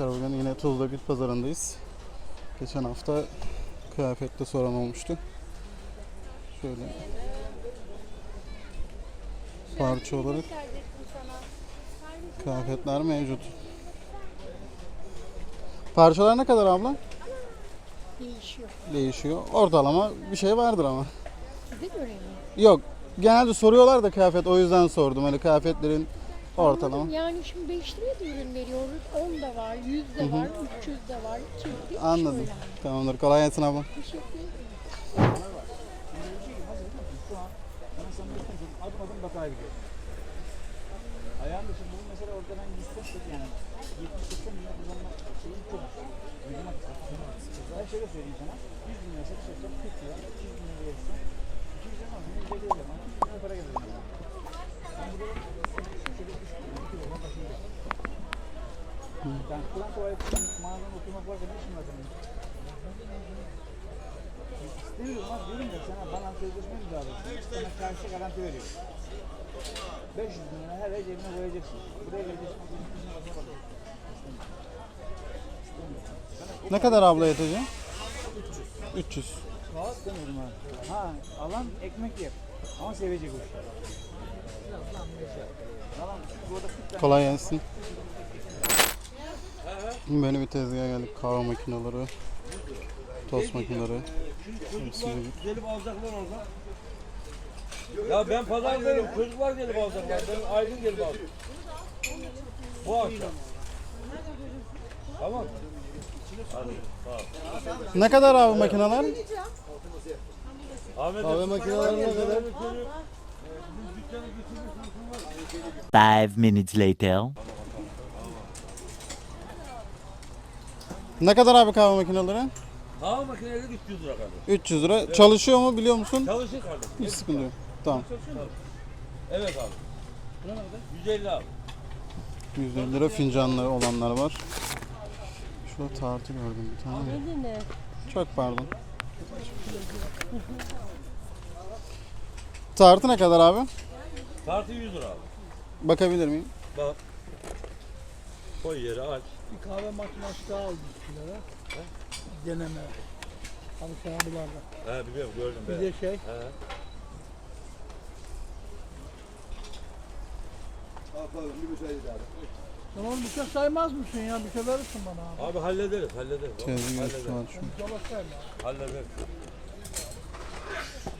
arkadaşlar bugün yine Tuzla Bit Pazarı'ndayız. Geçen hafta kıyafette soran olmuştu. Şöyle parça olarak kıyafetler mevcut. Parçalar ne kadar abla? Değişiyor. Değişiyor. Ortalama bir şey vardır ama. Size göre mi? Yok. Genelde soruyorlar da kıyafet o yüzden sordum. Hani kıyafetlerin ortalama. Anladım. Yani şimdi 5 liraya da ürün veriyoruz. 10 da var, 100 de var, 300 de var, 200 de Anladım. şöyle. Tamamdır. Kolay gelsin abla. Teşekkür ederim. Ben sana göstereyim. Adım adım bakağa gidiyor. Ayağın dışı bu mesela orada ben gitsem yani 70-80 milyon kullanma şeyi çok. Ben şöyle söyleyeyim sana. 100 bin lira satış yapsam 40 lira, 200 bin lira versem 200 lira ama 150 lira ama 200 bin lira para gelir. Ben burada şöyle 3 2 lira başında. Ne işin var senin? İstemiyorum abi diyorum ya sana bana sözleşme imzalasın. Sana karşı garanti veriyor. 500 bin lira her ay cebine koyacaksın. Buraya geleceksin. o zaman yüzüne bakına bakacaksın. Ne kadar abla yatacak? 300. Valla istemiyorum ha. Ha alan ekmek yer. Ama sevecek o işi. Alan burada 40 tane Kolay gelsin. Böyle bir tezgaha geldik. Kahve makineleri, tost makineleri. Gelip alacaklar orada. Ya ben pazardayım. Çocuklar gelip alacaklar. Ben Aydın gelip alacak. Bu akşam. Tamam. Ne kadar abi makineler? Ahmet Kahve makineleri ne kadar? Five minutes later. Ne kadar abi kahve makineleri? Kahve makineleri 300 lira kardeşim. 300 lira. Çalışıyor mu biliyor musun? Çalışır kardeşim. Hiç sıkıntı yok. Tamam. Evet abi. 150 abi. 150 lira fincanlı olanlar var. Şurada tartı gördüm bir tane. Eline. Çok pardon. Tartı ne kadar abi? Tartı 100 lira abi. Bakabilir miyim? Bak. Koy yere aç. Bir kahve makinesi daha aldım lira. Deneme. Alışamadılarda. He biliyorum gördüm Bir ben. de şey, He. sen onu bir şey saymaz mısın ya? Bir şey verirsin bana abi. Abi hallederiz hallederiz. Abi, Tezgah üstü hallederiz. var şu. Onu dolaşayım ya. Hallederiz.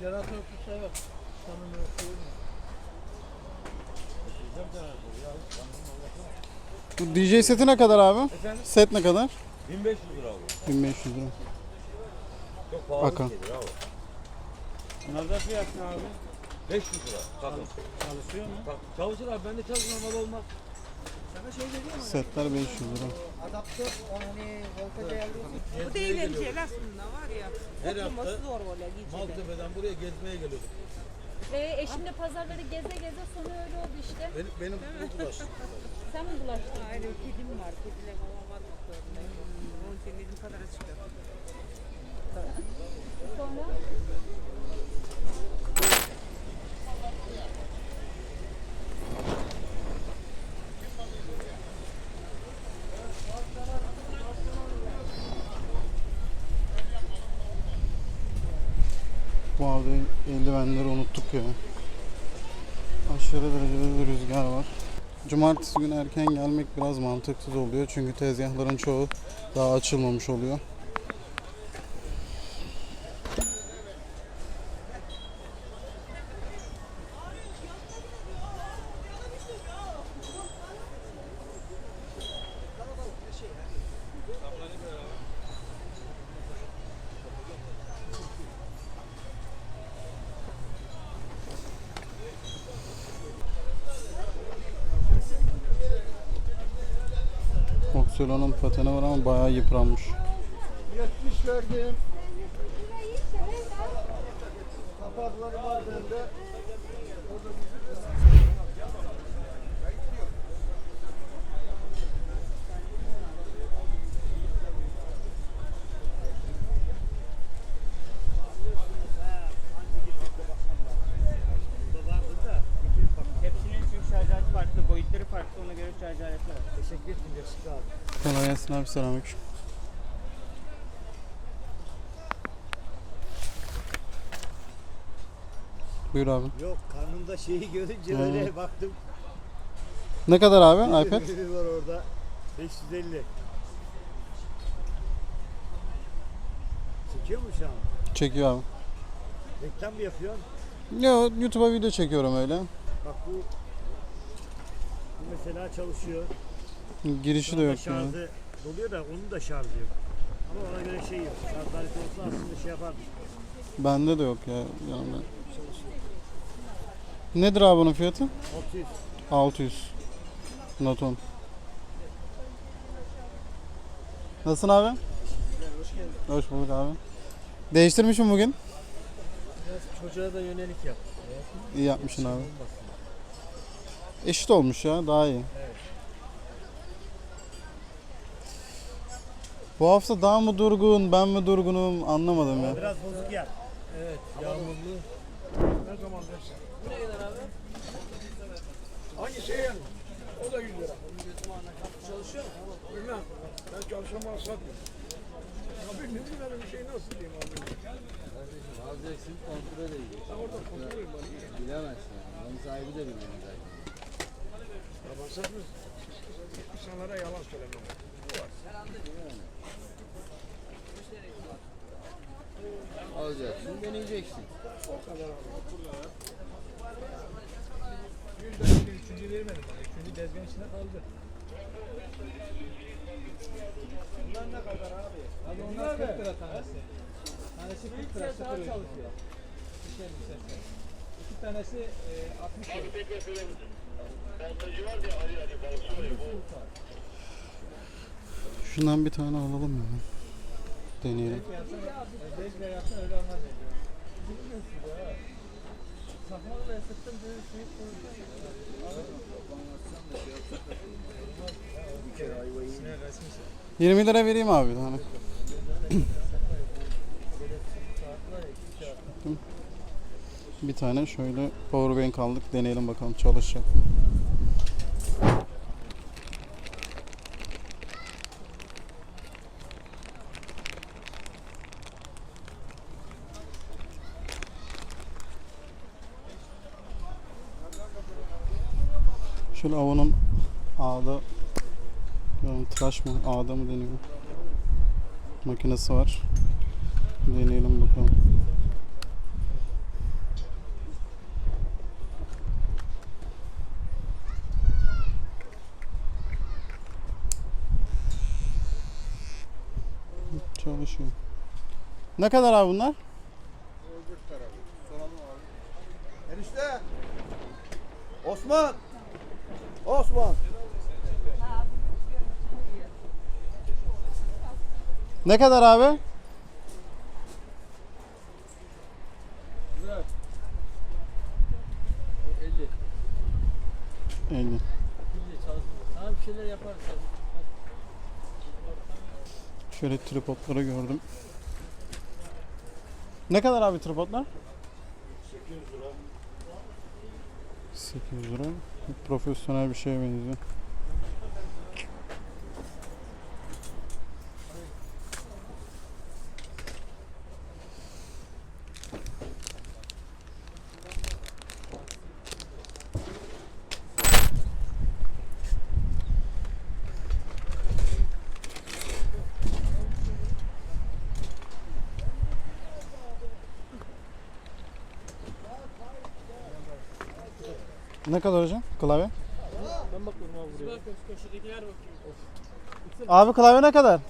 Jeneratör sever. Sanın öyle Bu DJ seti ne kadar abi? Efendim? Set ne kadar? 1500 lira abi. 1500 lira. Çok pahalı bir şeydir abi. Bunlarda fiyat ne abi? 500 lira. Takım. Çalışıyor mu? Tak- Çalışır abi bende çalışmamalı olmaz. Setler 500 lira. Bu da eğlenceli aslında var ya. Her hafta zor böyle gecede. Maltepe'den buraya gezmeye geliyorduk. Ve eşimle pazarları geze geze sonu öyle oldu işte. Benim, benim bulaş. Sen mi bulaştın? Ayrı kedim var. Kediyle falan var baklarında. Onun için bizim kadar çıkıyor. Sonra Bu arada eldivenleri unuttuk ya. Aşırı derecede bir rüzgar var. Cumartesi günü erken gelmek biraz mantıksız oluyor. Çünkü tezgahların çoğu daha açılmamış oluyor. Oxylo'nun pateni var ama bayağı yıpranmış. 70 verdim. Kapakları var bende. Hepsinin çünkü şarj aleti farklı, boyutları farklı. Ona göre şarj aletler var. Teşekkür ederim. Yakışıklı abi. Abi selamünaleyküm. Buyur abi. Yok karnında şeyi görünce öyle baktım. Ne kadar abi iPad? Var orada. 550. Çekiyor mu şu an? Çekiyor abi. Reklam mı yapıyorsun? Yo YouTube'a video çekiyorum öyle. Bak bu bu mesela çalışıyor. Girişi de yok yani. Doluyor da onun da şarjı yok. Ama ona göre şey yok. Şarj aleti olsa aslında şey yapardı. Bende de yok ya yanımda. Nedir abi bunun fiyatı? 600. 600. Noton. Nasılsın abi? Hoş geldin. Hoş bulduk abi. Değiştirmişim bugün. Biraz çocuğa da yönelik yap. İyi yapmışsın abi. Eşit olmuş ya daha iyi. Bu hafta daha mı durgun, ben mi durgunum anlamadım ya. Biraz bozuk yap. Hangi şey yani? O da 100 lira. Çalışıyor mu? Bilmem. Ben çalışamam satmıyorum. Ya bilmiyorum ben bir şey nasıl diyeyim abi. Alacaksın kontrol edeceksin. Ben orada kontrolüm var. Bilemezsin. Onun sahibi de bilmiyor zaten. Ya ben satmıyorum. İnsanlara yalan söylemem. Bu var. Alacaksın, deneyeceksin. O kadar abi. Üçüncü vermedi bana. Üçüncü tezgahın içinde kaldı. Bunlar ne kadar abi? Abi onlar 40 lira tanesi. Tanesi 40 lira sıfır çalışıyor. İşler bir sesler. İki tanesi e, 60 lira. Şundan bir tane alalım ya. Deneyelim. Bezle yapsan öyle olmaz dedi. Ya. Sakmalı ben sıktım böyle suyu koydum. 20 lira vereyim abi bir tane. bir tane şöyle powerbank aldık. Deneyelim bakalım çalışacak mı? Şöyle Avon'un A'da yani tıraş mı? A'da mı deniyor? Makinesi var. Deneyelim bakalım. Çalışıyor. Ne kadar abi bunlar? Enişte. Osman. Osman. Ne kadar abi? O 50. 50. Sana bir şeyler yaparız. Şöyle tripodları gördüm. Ne kadar abi tripodlar? 800 lira. 800 lira. Profesyonel bir şeye benziyor. Ne kadar hocam klavye? Ben bakıyorum abi buraya. Köşedekiler bakıyor. Abi klavye ne kadar?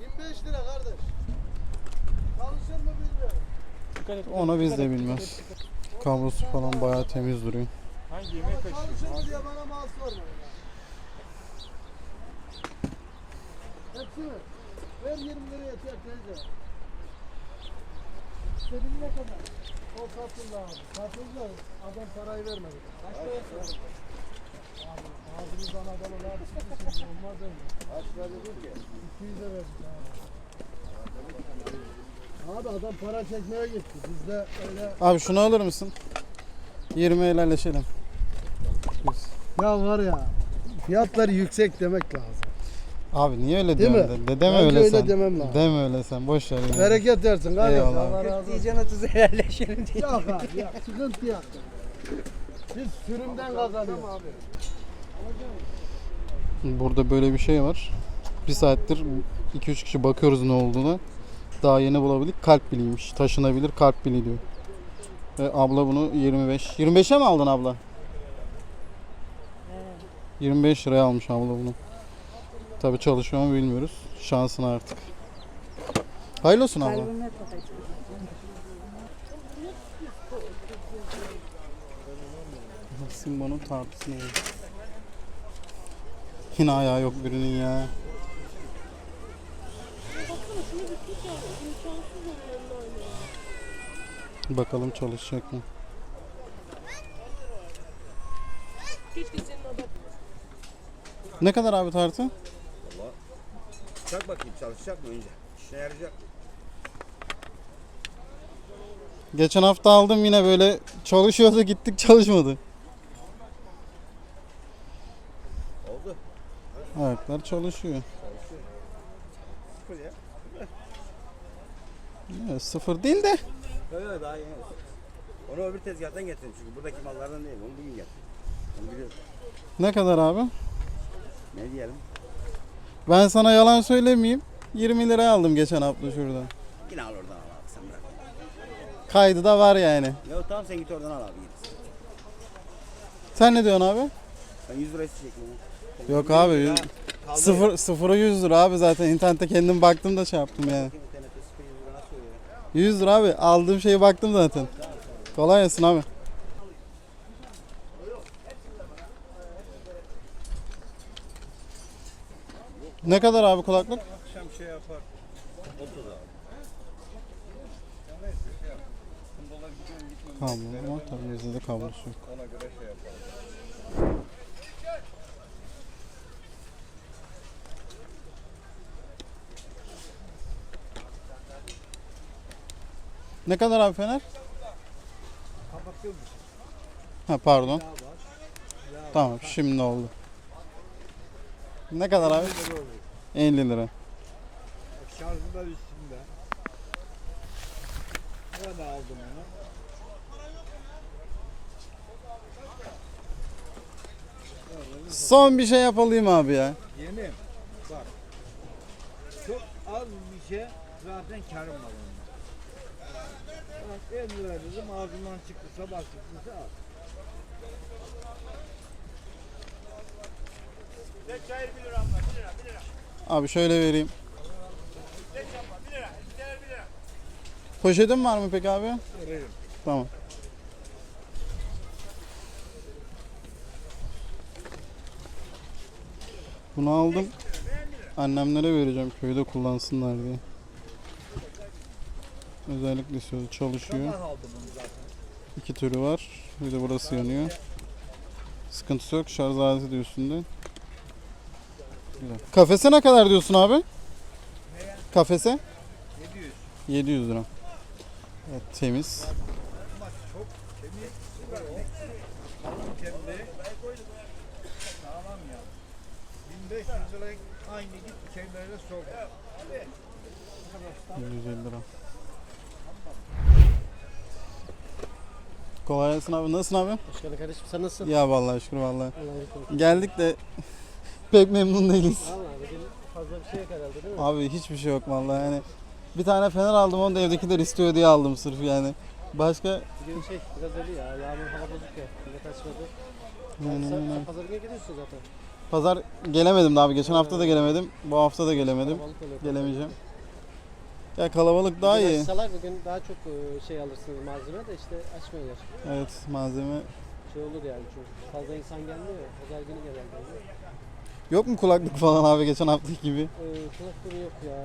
25 lira kardeş. Çalışır mı bilmiyorum. Onu biz de bilmiyoruz. Kablosu falan bayağı temiz duruyor. Hangi yemeği taşıyor? Çalışır mı diye bana mal sorma. Hepsini. Ver 20 liraya yeter teyze. İstediğin ne kadar? O satıldı abi. Satıldı. Adam parayı vermedi. Kaç liraya satıldı? Abi ağzınızdan adamı ne yapıyorsunuz? Olmaz öyle. Kaç verdin ki? 200'e verdik abi. Abi adam para çekmeye gitti. Bizde öyle... Abi şunu alır mısın? 20 helalleşelim. Ya var ya fiyatları yüksek demek lazım. Abi niye öyle Değil diyorsun? mi? De, de deme Bence öyle öyle sen. demem lazım. Deme öyle sen. Boş ver. yani. Bereket versin kardeş. Eyvallah. Allah razı olsun. Diyeceksin 30 helalleşelim diye. Yok abi yok. Sıkıntı yok. Biz sürümden kazanıyoruz. Burada böyle bir şey var. Bir saattir 2-3 kişi bakıyoruz ne olduğuna. Daha yeni bulabildik. Kalp biliymiş. Taşınabilir kalp bili diyor. Ve abla bunu 25. 25'e mi aldın abla? 25 liraya almış abla bunu. Tabi çalışıyor mu bilmiyoruz. Şansına artık. Hayırlı olsun abla. Simbo'nun tartısını. Yine ayağı yok birinin ya. Bakalım çalışacak mı? Ne kadar abi tartı? Çak bakayım çalışacak mı önce? İşine yarayacak. Geçen hafta aldım yine böyle çalışıyordu gittik çalışmadı. Oldu. Ayaklar çalışıyor. Sıfır ya. Ya, sıfır değil de. Yok yok daha yeni. Onu öbür tezgahtan getirdim çünkü buradaki mallardan değil. Onu bugün getirdim. Onu biliyorum. Ne kadar abi? Ne diyelim? Ben sana yalan söylemeyeyim. 20 liraya aldım geçen hafta şuradan. Yine al oradan al abi sen bırak. Kaydı da var yani. Ya tamam sen git oradan al abi git. Sen ne diyorsun abi? Ben 100 lira isteyecektim. Yok abi. Kaldı Sıfır, sıfıra 100 lira abi zaten internette kendim baktım da şey yaptım yani. Bakayım internette sıfır 100 lira nasıl oluyor? 100 lira abi aldığım şeye baktım zaten. Kolay gelsin abi. Ne kadar abi kulaklık? Akşam şey yapar. 30 abi. Kablo ama tabii bizde de kablosu yok. Ona göre şey yapar. Ne kadar abi fener? Ha pardon. Tamam şimdi oldu. Ne kadar abi? 50 lira. Şarjı da üstünde. Ben de aldım onu. Son bir şey yapalım abi ya. Yeğenim bak. Çok az bir şey zaten karım var onda. Bak 50 lira dedim ağzımdan çıktı sabah çıktıysa al. Abi şöyle vereyim. Poşetin var mı peki abi? Veririm. Tamam. Bunu aldım. Annemlere vereceğim köyde kullansınlar diye. Özellikle istiyordu. Çalışıyor. İki türü var. Bir de burası yanıyor. Sıkıntısı yok. Şarj aleti de üstünde. Güzel. Kafese ne kadar diyorsun abi? Kafese? 700. 700 lira. Evet, temiz. Çok temiz. Süper o. Alın kendi. Sağlam ya. 1500 lira aynı git şeylerle sok. 150 lira. Kolay gelsin abi. Nasılsın abi? Hoş geldin kardeşim. Sen nasılsın? Ya vallahi şükür vallahi. Allah'a emanet Geldik de pek memnun değiliz. Valla bugün fazla bir şey yok herhalde değil mi? Abi hiçbir şey yok vallahi yani. Bir tane fener aldım onu da evdekiler istiyor diye aldım sırf yani. Başka Bugün şey biraz öyle ya. Yağmur hava bozuk ya. Millet açmadı. Aynen, sen, sen pazar günü gidiyorsun zaten. pazar gelemedim de abi. Geçen hafta da gelemedim. Bu hafta da gelemedim. Oluyor. Gelemeyeceğim. Ya kalabalık daha Bugün iyi. açsalar bugün daha çok e, şey alırsınız malzeme de işte açmıyorlar. Evet malzeme. Şey olur yani çünkü fazla insan gelmiyor ya. Pazar günü genelde oluyor. Yok mu kulaklık falan abi geçen haftaki gibi? Ee, kulakları yok ya.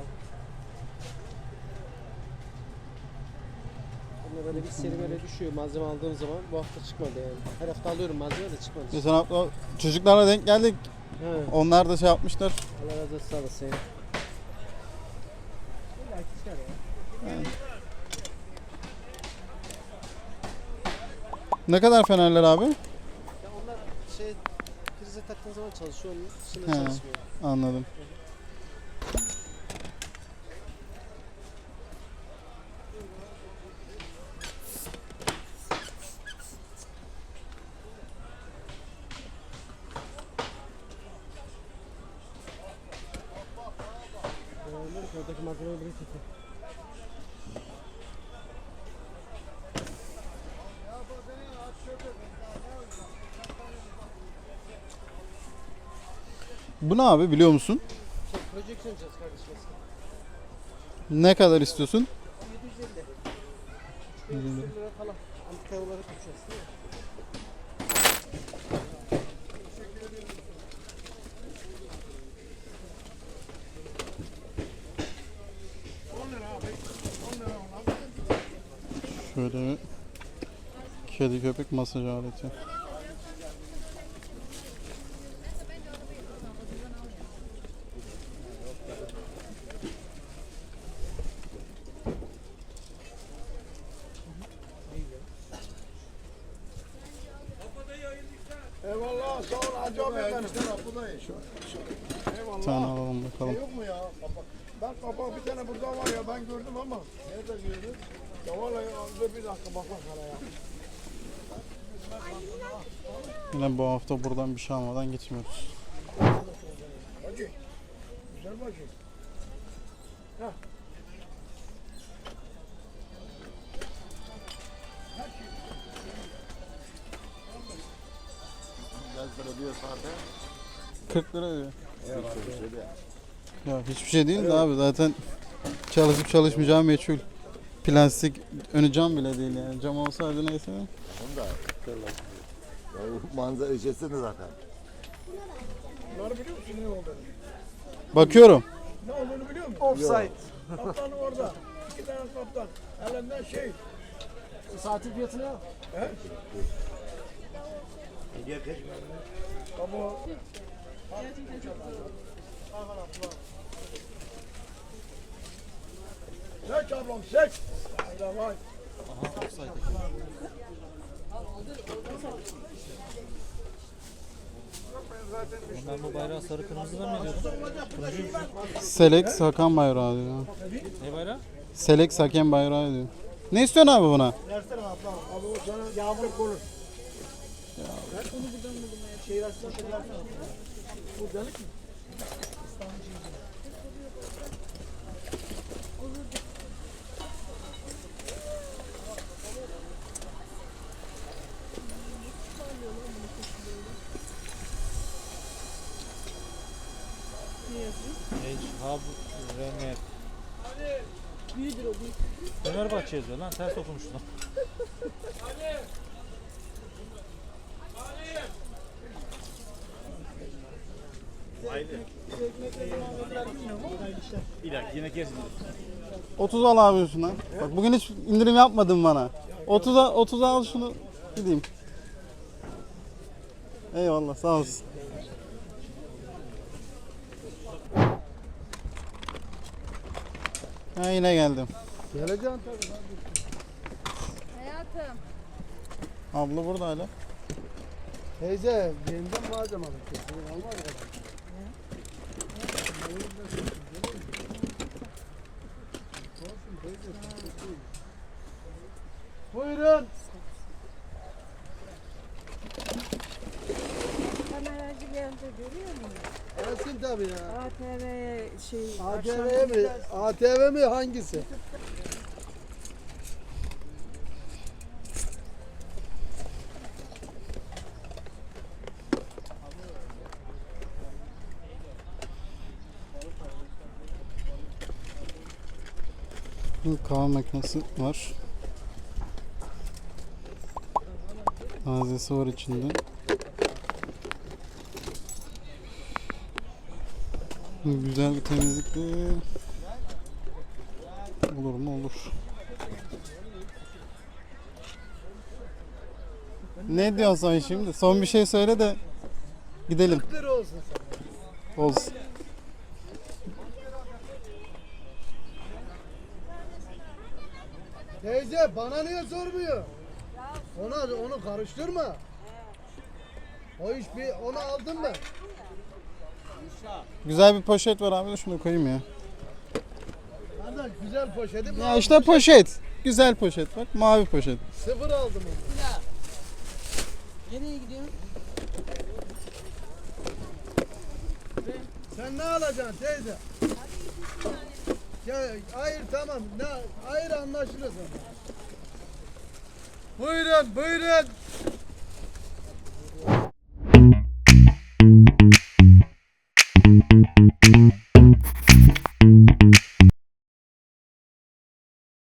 Bunlar böyle bir seri böyle düşüyor malzeme aldığım zaman bu hafta çıkmadı yani. Her hafta alıyorum malzeme de çıkmadı. Geçen hafta çocuklarla denk geldik. He. Onlar da şey yapmışlar. Allah razı olsun çıkar ya. Ne kadar fenerler abi? Ya onlar şey prize taktığın zaman çalışıyor dışında He. çalışmıyor. Anladım. Bu ne abi biliyor musun? Ne kadar istiyorsun? 750 lira falan. Antika olarak tutacağız değil mi? Şöyle kedi köpek masaj aleti. Sağ ol Hacı abi. Bir tane alalım bakalım. Yok mu ya kapak? Ben kapak bir tane burada var ya ben gördüm ama. Nerede gördün? Ya vallahi ya, dur bir dakika bak bak ya. Yine bu hafta buradan bir şey almadan gitmiyoruz. Diyor sade? 40 lira diyor. Şey. Ya hiçbir şey değil de abi zaten çalışıp çalışmayacağı meçhul. Plastik önü cam bile değil yani. Cam olsaydı neyse. Onu da kırlar. Ya bu manzara içerisinde zaten. Bunları biliyor musun ne olduğunu? Bakıyorum. Ne olduğunu biliyor musun? Offside. Kaptan orada. İki tane kaptan. Elinden şey. Saatin fiyatı ne? He? Baba. Seç ablam seç. Hayda vay. Bunlar bu bayrağı sarı kırmızıdan mı ediyorsun? Selex Hakan bayrağı diyor. Ne bayrağı? Selex Hakem bayrağı diyor. Ne istiyorsun abi buna? Versene ablam. Abi o sana yağmur olur. Ya. Şehir hastanesine versene. Bu delik mi? Hab Remer. Büyüdür o büyük. Fenerbahçe yazıyor lan ters okumuşsun. Bir dakika yine kesin. 30 al abi üstüne. Bak bugün hiç indirim yapmadın bana. 30'a 30'a al şunu gideyim. Eyvallah sağ olsun. Ha yine geldim. Geleceksin tabii. Hayatım. Abla burada hala. Teyze, yeniden malzeme alın. Olmaz mı? Buyurun. Kameracı geldi görüyor musun? Gelsin tabii ya. ATV şey ATV mi? ATV mi hangisi? Bir kahve makinesi var. Tazesi var içinde. Güzel bir temizlikle olur mu olur. Ne diyorsun sen şimdi? Son bir şey söyle de gidelim. Olsun sana. Olsun. Teyze bana niye sormuyor? Ona onu karıştırma. O iş bir onu aldım ben. Güzel bir poşet var abi de şunu koyayım ya. Kardeş güzel poşeti Ya işte poşet. Güzel poşet bak mavi poşet. sıfır aldım onu. Nereye gidiyorsun? Sen ne alacaksın teyze? Ya hayır tamam. Ne hayır anlaşırız ama. Buyurun buyurun.